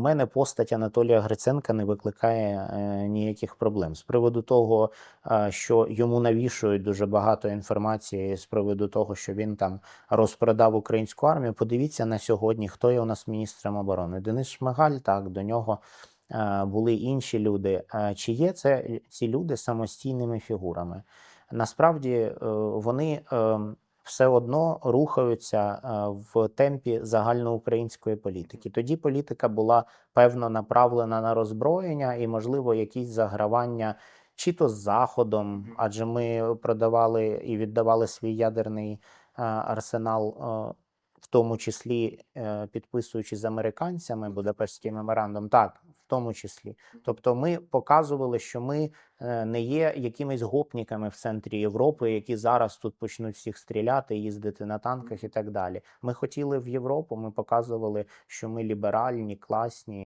мене постать Анатолія Гриценка не викликає е, ніяких проблем. З приводу того, е, що йому навішують дуже багато інформації з приводу того, що він там розпродав українську армію. Подивіться на сьогодні, хто є у нас міністром оборони. Денис Шмигаль, так, до нього е, були інші люди. Чи є це ці люди самостійними фігурами? Насправді вони е, все одно рухаються е, в темпі загальноукраїнської політики. Тоді політика була певно направлена на роззброєння і, можливо, якісь загравання. Чи то з заходом, адже ми продавали і віддавали свій ядерний е, арсенал, е, в тому числі підписуючи з американцями Будапештський меморандум, так, тому числі. Тобто, ми показували, що ми е, не є якимись гопніками в центрі Європи, які зараз тут почнуть всіх стріляти, їздити на танках і так далі. Ми хотіли в Європу. Ми показували, що ми ліберальні, класні.